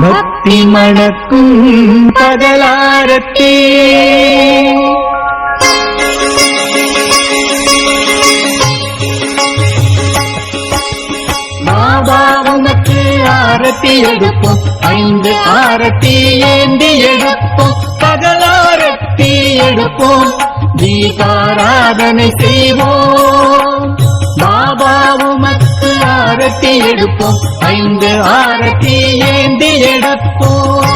பக்தி மணக்கும் பகலாரத்தே. பாபா ஆரத்தி எடுப்போம். ஐந்து ஆரத்தி ஏந்தி எடுப்போம். பகலாரத்தி எடுப்போம். தீபாராதனை செய்வோம். பாபாவுமக்கு ஆரத்தி எடுப்போம். ஐந்து ஆரத்தி ஏந்தி எடுப்போம்.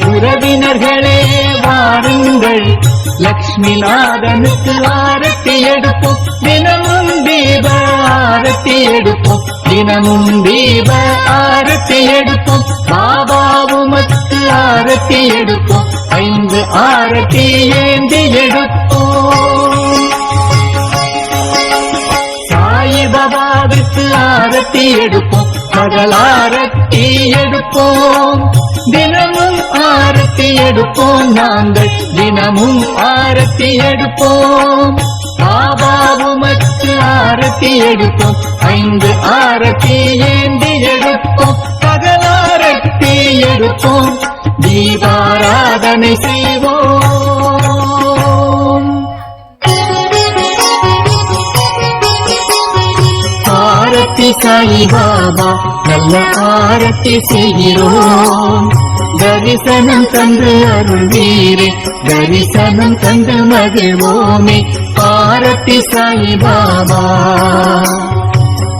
உறவினர்களே வாருங்கள். லக்ஷ்மி நாதனுக்கு ஆரத்தி எடுப்போம். தினமும் தீப ஆரத்தி எடுப்போம். தினமும் தீப ஆரத்தி எடுப்போம். பாபாவுமத்து ஆரத்தி எடுப்போம். ஐந்து ஆரத்தி ஏந்தி எடுப்போம். ஆரத்தி எடுப்போம். பகல் ஆரத்தி எடுப்போம். தினமும் ஆரத்தி எடுப்போம் நாங்கள். தினமும் ஆரத்தி எடுப்போம். பாபாவுமக்கு ஆரத்தி எடுப்போம். ஐந்து ஆரத்தி ஏந்தி எடுப்போம். பகல் ஆரத்தி எடுப்போம். தீபாராதனை செய்வோம். ஆரத்தி சாயி பாபா நல்ல ஆரத்தி செய்கிறோம். தரிசனம் தந்து அருள்வீரே தரிசனம் தந்து மகிழ்வோமே ஆரத்தி சாயி பாபா.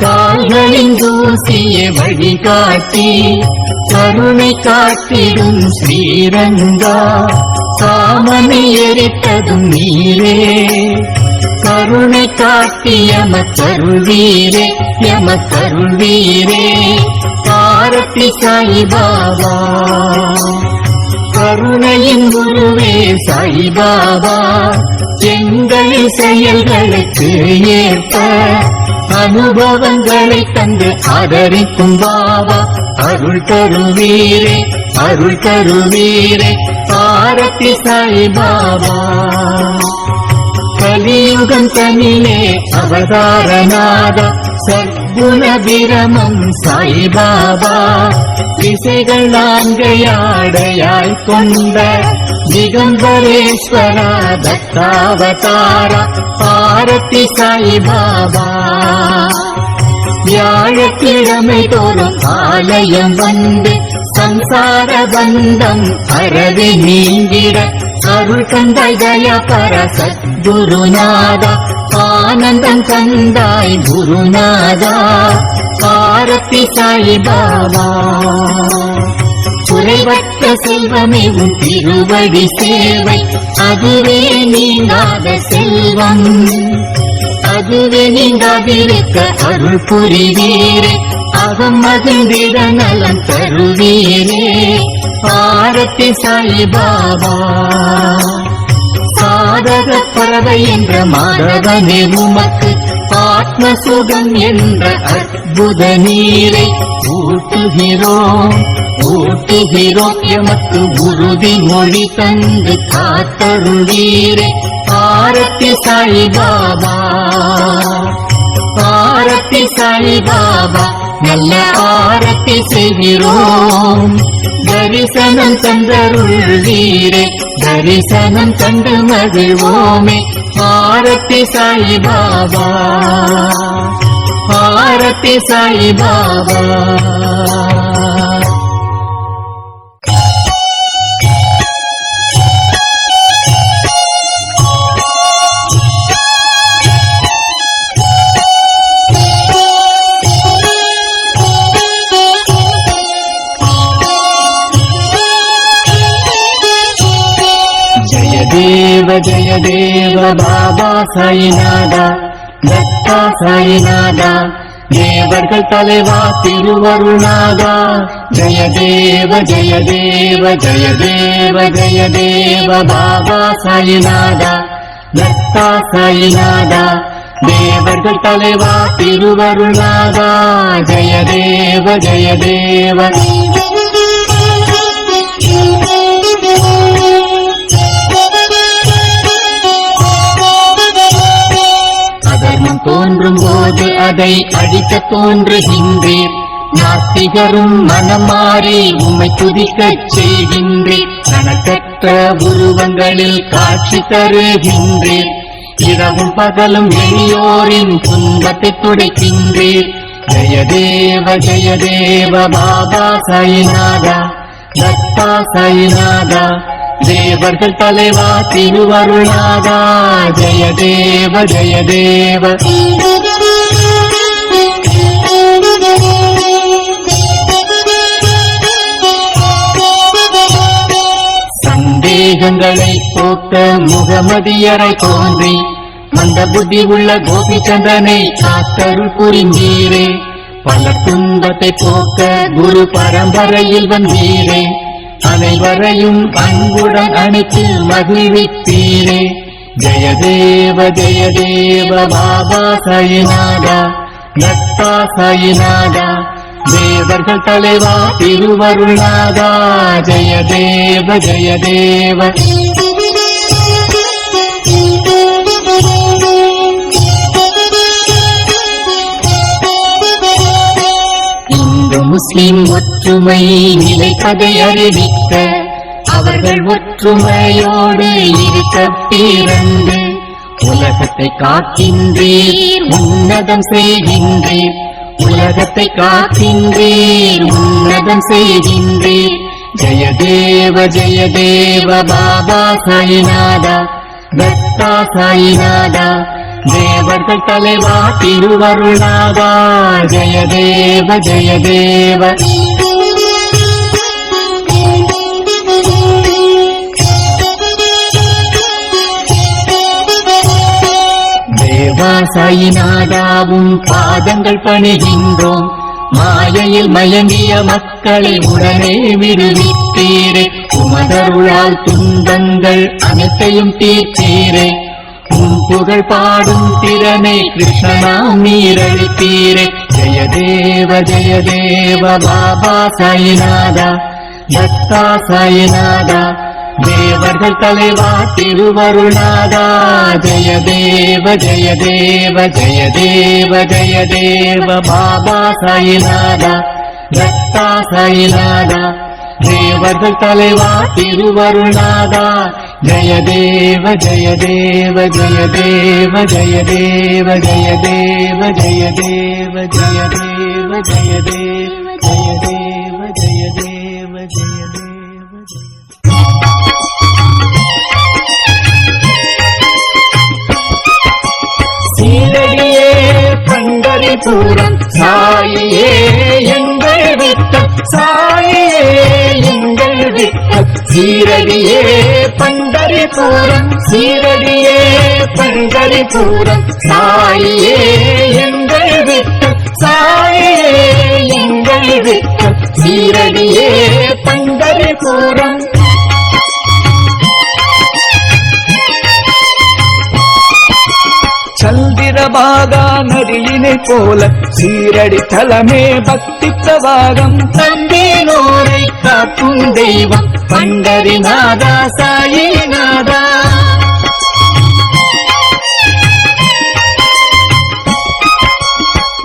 கால்களின் தூசிய வழிகாட்டி கருணை காட்டிடும் ஸ்ரீரங்கா காமனை எரித்ததும் நீரே. கருணை காட்டி எமக்கருள்வீரே எமக்கருள்வீரே பாரதி சாய் பாபா. கருணையின் குருவே சாய்பாபா எங்கள் செயல்களுக்கு ஏற்ப அனுபவங்களை தந்து ஆதரிக்கும் பாபா. அருள் தருவீரே அருள் தருவீரே பாரத்தி சாய்பாபா கலியுகம் தனிலே அவதாரநாத சத்குண விரமம் சாய்பாபா. திசைகள் நான்கையாடையாய் கொண்ட திகம்பரேஸ்வரா தத்தாவதாரா பாரதி சாய்பாபா. வியாழக்கிழமை தோறும் ஆலயம் வந்து சம்சார பந்தம் அறவி நீங்கிட அருள் கந்தாய் தயா பர சத்குருநாதா ஆனந்தம் கந்தாய் குருநாதா பாரத்தி சாய் பாபா. குறைவற்ற செல்வமே உன் திருவடி சேவை அதுவே நீங்காத செல்வம். அதுவே நீங்காதிருக்க அருள் புரிவீரே. பாவம் மகிழ்ந்திட நலம் தருவீரே. பாரத்தி சாய் பாபா சாதக பறவை என்ற மாதவனே உமக்கு ஆத்ம சுகம் என்ற அற்புத நீரை ஊட்டுகிறோம். ஊட்டுகிறோம் எமக்கு உறுதி மொழி தந்து காத்தருளீரே. பாரத்தி சாய் பாபா ஆரத்தி சாய் பாபா நல்ல ஆரத்தி செய்கிறோம். தரிசனம் தந்தருள்வீரே தரிசனம் தந்து மகிழ்வோமே. ஆரத்தி சாய் பாபா ஆரத்தி சாய் பாபா ஜய தேவ ஜய தேவ பாபா சாயிநாதா தத்தா சாயிநாதா தேவர்கள் தலைவா திருவருணாதா ஜய தேவ ஜய தேவ ஜய தேவ ஜய தேவ பாபா சாயிநாதா தத்தா சாயிநாதா தேவர்கள் தலைவா திருவருணாதா ஜய தேவ ஜய தேவ தோன்றும் போது அதை அழிக்க தோன்றுகின்றேன். நாத்திகரும் மனமாறி மாறி துதிக்கச் செய்கின்றேன். கணக்கற்ற உருவங்களில் காட்சி தருகின்றேன். இரவும் பகலும் எளியோரின் துன்பத்தை துடைக்கின்றேன். ஜெயதேவ ஜெயதேவ பாபா சாயிநாதா தத்தா சாயிநாதா தேவர்கள் தலைவா திருவருளாதா ஜெய தேவ ஜெய தேவ. சந்தேகங்களை போக்க முகமதியரை தோன்றி மந்த புத்தி உள்ள கோபிச்சந்திரனை காத்தருள் புரிந்தீரே. பல துன்பத்தை போக்க குரு பரம்பரையில் வந்தீரே. அனைவரையும் அன்புடன் அணைத்து மகிழ்வித்தீரே ஜய தேவ ஜய தேவ பாபா சயநாதா நத்தா சயநாதா. தேவர்கள் தலைவா திருவருளாதா ஜய தேவ ஜய தேவ. முஸ்லிம் ஒற்றுமை நிலை கதை அறிவிக்க அவர்கள் ஒற்றுமையோடு இருக்க பிறந்து உலகத்தை காக்கின்றீர் உன்னதம் செய்கின்றீர். உலகத்தை காக்கின்றீர் உன்னதம் செய்கின்றீர். ஜெயதேவ ஜெயதேவ பாபா சாயிநாதா தத்தா சாயிநாதா. தேவர்கள் தலைவா திருவருளாவா ஜெய தேவ ஜெய தேவ. சாயிநாதாவும் பாதங்கள் பணிகின்றோம். மாயையில் மயங்கிய மக்களை உடனே விடுவித்தீரே. உமதருளால் துன்பங்கள் அனைத்தையும் தீர்த்தீரே. உன் புகழ் பாடும் திறனை கிருஷ்ணனாம் நீரழித்தீரே ஜய தேவ ஜய தேவ பாபா சாயிநாதா பக்தா சாயிநாதா. தேவர்கள் தலைவா திருவருணாதா ஜய தேவ ஜய தேவ ஜய தேவ ஜய தேவ பாபா சாயிநாதா ரத்தா சாயிநாதா. தேவர்கள் தலைவா திருவருணாதா जय देव जय देव जय देव जय देव जय देव जय देव जय देव जय देव जय देव जय देव जय देव सीलडिये पण्डरिपुरं पण्डरपुरस्थालि சீரடியே பண்டரிபுரம் சீரடியே பண்டரிபுரம். சாயியே எங்கள் விட்டம் சாயியே எங்கள் விட்டம் சீரடியே பண்டரிபுரம். சந்திரபாகா நதியினை போல சீரடி தலமே பக்தி பிரவாகம் தந்தேனோரை காக்கும் தெய்வம் பண்டரிநாதா சாயிநாதா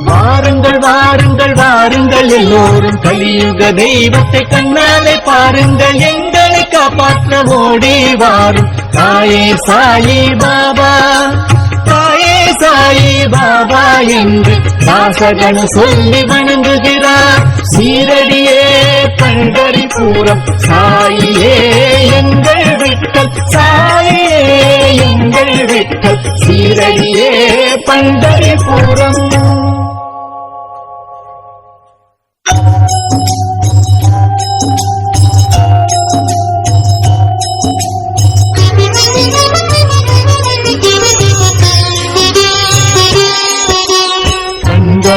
வாருங்கள் வாருங்கள் வாருங்கள் எல்லோரும் கலியுக தெய்வத்தை கண்ணாலே பாருங்கள் எங்களை காப்பாற்ற ஓடி வாரும். தாயே சாயி பாபா. சாயி பாபா என்று வாசகன் சொல்லி வணங்குகிறார். சீரடியே பண்டரிபுரம் சாயியே எங்கள் விட்டல் சாயியே எங்கள் விட்டல் சீரடியே பண்டரிபுரம்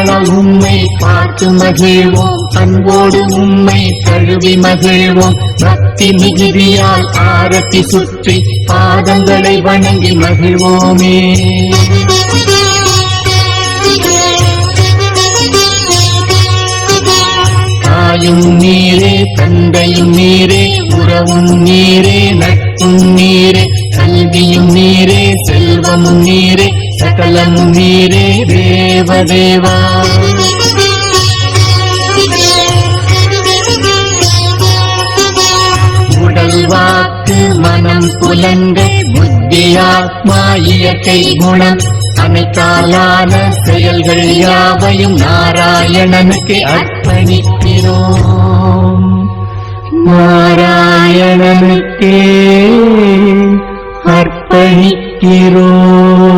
கண்களால் உம்மை பார்த்து மகிழ்வோம். அன்போடு உம்மை கழுவி மகிழ்வோம். பக்தி மிகுதியால் ஆரத்தி சுற்றி பாதங்களை வணங்கி மகிழ்வோமே. தாயும் நீரே தந்தையும் நீரே உறவும் நீரே நட்பும் நீரே கல்வியும் நீரே செல்வமும் நீரே సకలము మీరే దేవదేవా உடல் வாக்கு மனம் புலன்கு புத்தி ஆத்மா இயற்கை குணம் அனைத்தாலான செயல்கள் யாவையும் நாராயணனுக்கு அர்ப்பணிக்கிறோம். நாராயணனுக்கே அர்ப்பணிக்கிறோம்.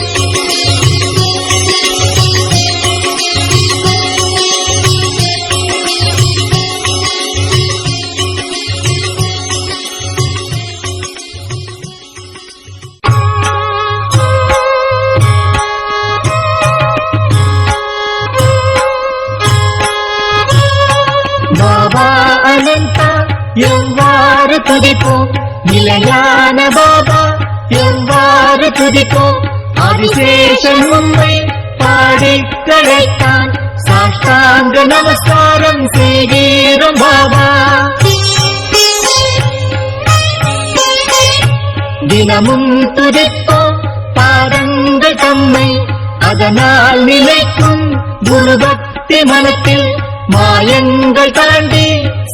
நிலையான பாபா எவ்வாறு துதிக்கும் ஆதிசேஷன் உண்மை பாடி கழைத்தான் சாஷ்டாங்க நமஸ்காரம் செய்கிறோம் பாபா. தினமும் துதிப்போம் பாதங்கள் தம்மை. அதனால் நிலைக்கும் குருபக்தி மனத்தில் மாயங்கள் தாண்டி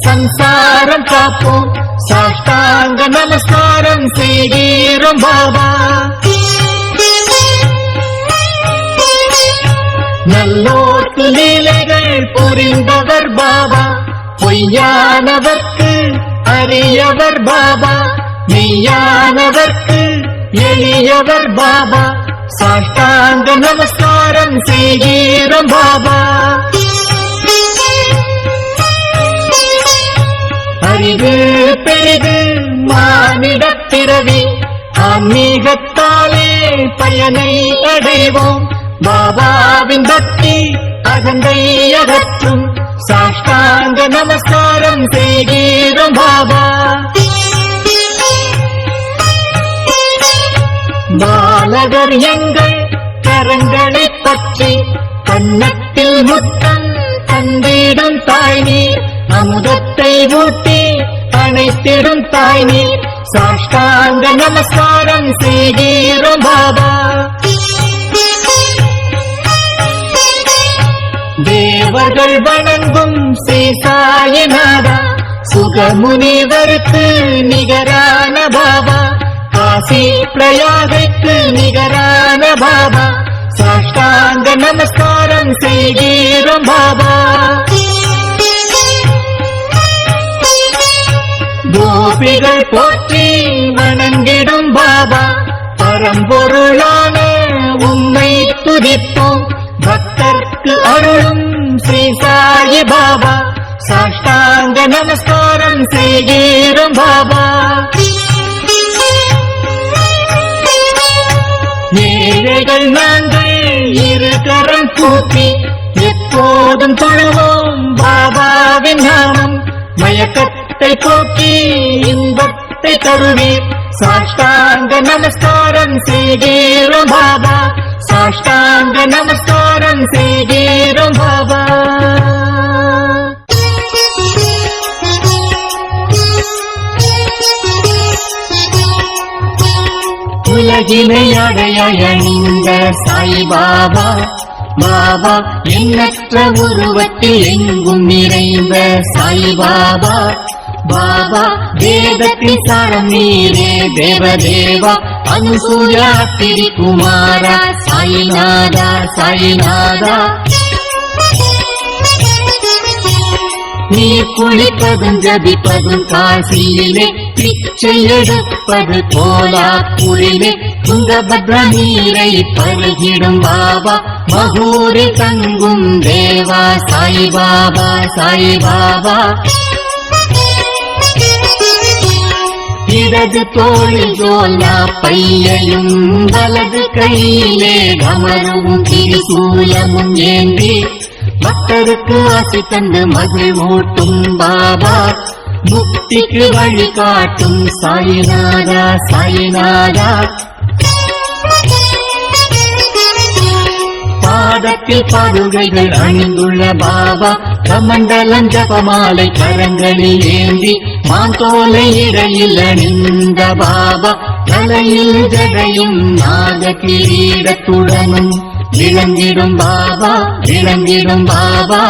சம்சாரம் காப்போம். சாஷ்டாங்க நமஸ்காரம் செய்கிறோம் பாபா. நல்லோர்க்கு லீலைகள் புரிந்தவர் பாபா. பொய்யானவர்க்கு அறியவர் பாபா. மெய்யானவர்க்கு எளியவர் பாபா. சாஷ்டாங்க நமஸ்காரம் செய்கிறோம் பாபா. அரிது பெரிது மானிடப் பிறவி. ஆன்மீகத்தாலே பயனை அடைவோம். பாபாவின் பக்தி அகந்தை அகற்றும். சாஷ்டாங்க நமஸ்காரம் செய்கிறோம் பாபா. பாலகர் எங்கள் கரங்களை பற்றி கன்னத்தில் முத்தம் தந்திடும் தாய் நீர் அமுதத்தை ஊட்டி அனைத்திடும் தாய் நீர் சாஷ்டாங்க நமஸ்காரம் செய்கிறோம் பாபா. தேவர்கள் வணங்கும் சீசாயநாதா சுகமுனிவருக்கு நிகரான பாபா. காசி பிரயாகைக்கு நிகரான பாபா. சாஷ்டாங்க நமஸ்காரம் செய்கிறோம் பாபா. கோபிகள் போற்றி வணங்கிடும் பாபா. பரம்பொருளான உம்மை துதிப்போம். பக்தர்க்கு அருளும் ஸ்ரீ சாயி பாபா. சாஷ்டாங்க நமஸ்காரம் செய்கிறோம் பாபா. ஏழைகள் நாங்கள் இரு கரம் கூப்பி எப்போதும் தொழுவோம். போக்கி இன்பத்தை தருவீர் சாஷ்டாங்க நமஸ்காரம் செய்கிறோம் பாபா. சாஷ்டாங்க நமஸ்காரம் செய்கிறோம் பாபா. உலகினை அடைய அணிந்த சாய் பாபா. பாபா எண்ணற்ற உருவத்தில் எங்கும் நிறைந்த சாய் பாபா வேதத்தின் சாரம் நீரே தேவதேவா அனுசூயா திரிகுமாரா சாயிநாதா சாயிநாதா. நீ குளிப்பதும் ஜபிப்பதும் காசியிலே பிச்சை எடுப்பது போலா புரிலே துங்கபத்ர நீரை பருகிடும் பாபா மகூரி தங்கும் தேவா சாய் பாபா சாய் பாபா இடது தோளில் ஜோலா பையையும் வலது கையிலே கமரும் திரிசூலமும் ஏந்தி. பக்தருக்கு ஆசை தந்து மகிழ்வூட்டும் பாபா முக்திக்கு வழி காட்டும் சாயிநாதா சாயிநாதா. பாதத்தில் பாதுகைகள் அணிந்துள்ள பாபா கமண்டலம் ஜபமாலை கரங்களில் ஏந்தி. மாந்தோலை இடையில் அணிந்த பாபா தலையில் ஜடையும் நாக கிரீடத்துடனும் இழந்திடும் பாபா இழந்திடும் பாபா.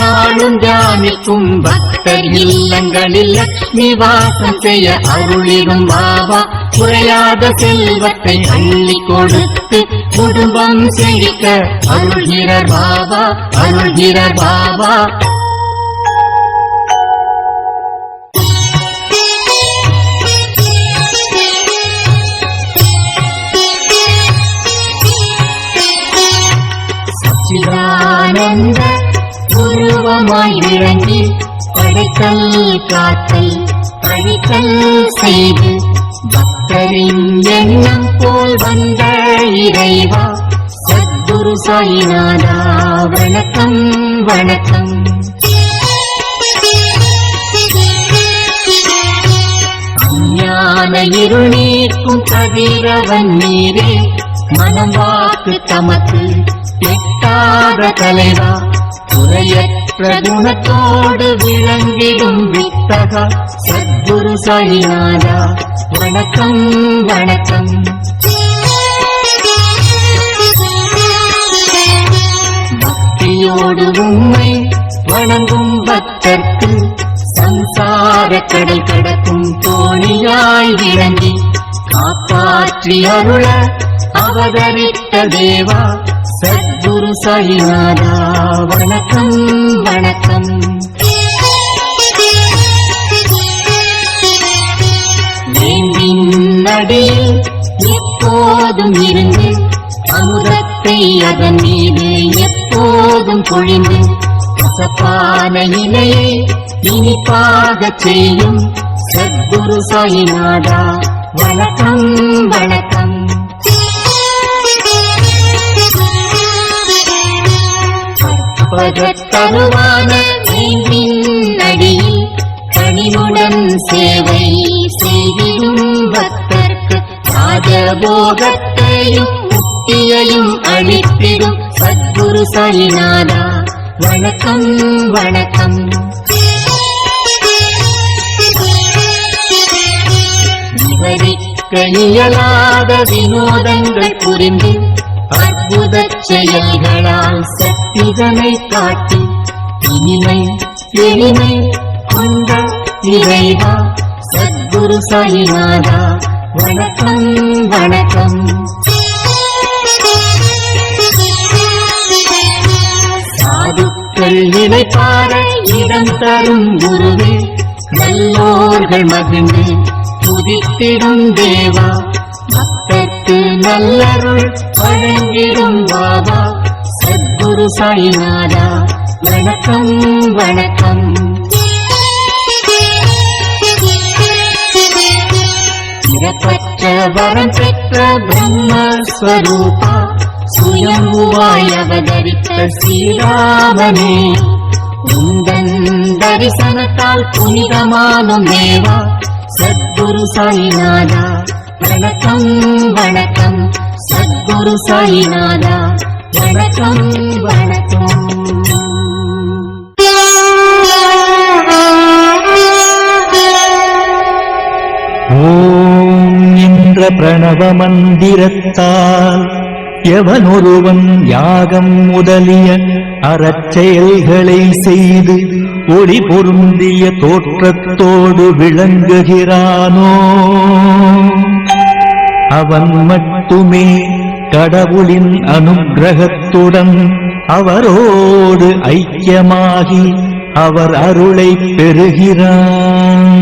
நாளும் தியானிக்கும் பக்தர் இல்லங்களில் லக்ஷ்மி வாசம் செய்ய அருளிடும் பாபா. குறையாத செல்வத்தை அள்ளி கொடுத்து குடும்பம் செழிக்க அருள்கிறார் பாபா அருள்கிறார் பாபா. உருவமாய் விளங்கி படைக்கல் காத்தல் பழித்தல் செய்து பக்தரின் எண்ணம் போல் வந்த இறைவா சத்குரு சாயிநாதா வணக்கம் வணக்கம். ஞான இருள் நீக்கும் கதிரவன் நீரே மனம் வாக்கு தமக்கு எட்டாத தலைவா குறையற்ற குணத்தோடு விளங்கிடும் வித்தகா சத்குரு சாயிநாதா வணக்கம் வணக்கம். பக்தியோடு உண்மை வணங்கும் பக்தர்க்கு சம்சார கடல் கடக்கும் தோணியாய் விளங்கி காப்பாற்றி அருள அவதரித்த தேவா. சத்குரு சாயிநாதா வணக்கம் வணக்கம். வேண்டின் நடியில் எப்போதும் இருந்து அமுதத்தை அதன் மீது எப்போதும் பொழிந்து கசப்பான இலையை இனிப்பாக செய்யும் சத்குரு சாயிநாதா வணக்கம் வணக்கம். பகத்தருவான அடியில் பணிவுடன் சேவை செய்திடும் பக்தர்க்கு ராஜபோகத்தையும் முக்தியையும் அளித்திடும் சத்குரு சாயிநாதா வணக்கம் வணக்கம். விவரிக்க இயலாத வினோதங்கள் புரிந்து அற்புத செயல்களால் சக்திதனை காட்டி. இனிமை எளிமை கொண்ட இறைவா சத்குரு சாயிநாதா வணக்கம் வணக்கம். சாதுக்கள் நினைப்பார இடம் தரும் குருவே நல்லோர்கள் மகிழ்ந்து துதித்திடும் தேவா. பக்தர்க்கு நல்லருள் வழங்கிடும் பாபா. சத்குரு சாய்நாதா வணக்கம் வணக்கம். பிறப்பற்ற வரம் பெற்ற பிரம்மஸ்வரூபா சுயம்புவாய் அவதரித்த ஸ்ரீராமனே. உந்தன் தரிசனத்தால் புனிதமானும் தேவா சத்குரு சாய்நாதா. வணக்கம் வணக்கம். சத்குரு சாயிநாதா. வணக்கம் வணக்கம். ஓம் என்ற பிரணவ மந்திரத்தால் எவனொருவன் யாகம் முதலிய அறச்செயல்களை செய்து ஒளி பொருந்திய தோற்றத்தோடு விளங்குகிறானோ? அவன் மட்டுமே கடவுளின் அனுகிரகத்துடன் அவரோடு ஐக்கியமாகி அவர் அருளை பெறுகிறான்.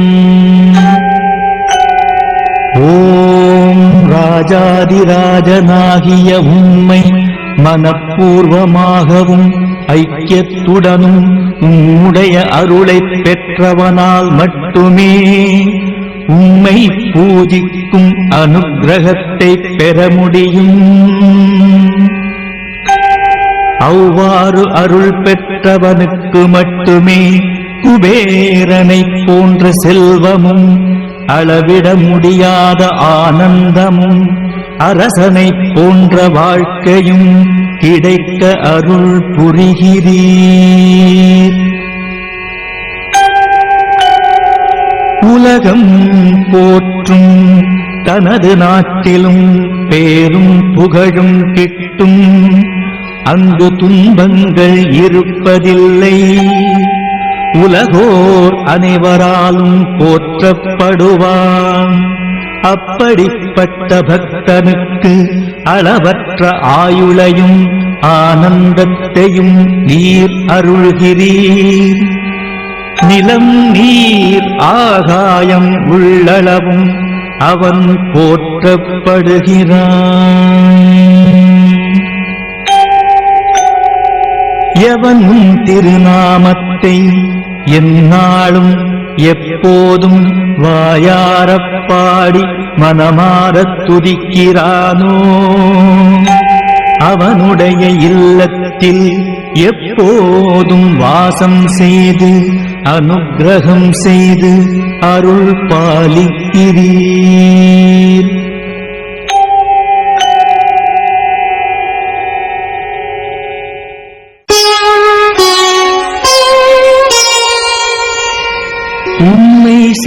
ஓம் ராஜாதிராஜனாகிய உண்மை மனப்பூர்வமாகவும் ஐக்கியத்துடனும் உம்முடைய அருளைப் பெற்றவனால் மட்டுமே உம்மை பூஜிக்கும் அனுகிரகத்தை பெற முடியும். அவ்வாறு அருள் பெற்றவனுக்கு மட்டுமே குபேரனை போன்ற செல்வமும் அளவிட முடியாத ஆனந்தமும் அரசனை போன்ற வாழ்க்கையும் கிடைக்க அருள் புரிகிறீர். உலகம் போற்றும் தனது நாட்டிலும் பேரும் புகழும் கிட்டும் அங்கு துன்பங்கள் இருப்பதில்லை. உலகோர் அனைவராலும் போற்றப்படுவான். அப்படிப்பட்ட பக்தனுக்கு அளவற்ற ஆயுளையும் ஆனந்தத்தையும் நீர் அருள்கிறீர். நிலம் நீர் ஆகாயம் உள்ளளவும் அவன் போற்றப்படுகிறான். எவனும் திருநாமத்தை எந்நாளும் எப்போதும் வாயாரப்பாடி மனமாறத் துதிக்கிறானோ? அவனுடைய இல்லத்தில் எப்போதும் வாசம் செய்து அனுக்கிரகம் செய்து அருள் பாலிக்கிறீர்.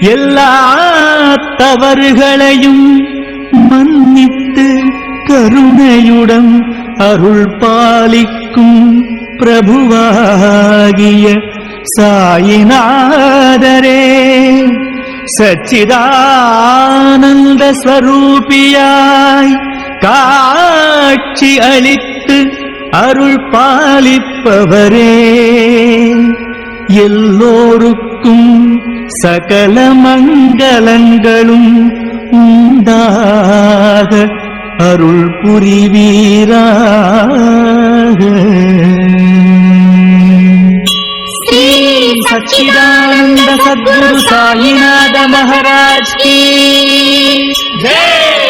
எல்லா தவறுகளையும் மன்னித்து கருணையுடன் அருள் பாலிக்கும் பிரபுவாகிய சாயிநாதரே. சச்சிதானந்த ஸ்வரூபியாய் காட்சி அளித்து அருள் பாலிப்பவரே. எல்லோருக்கும் சகல மங்களங்களும் உண்டாக அருள் புரிவீராக. ஸ்ரீ சச்சிதானந்த சத்குரு சாயிநாத மகாராஜ் கி. ஜெய்!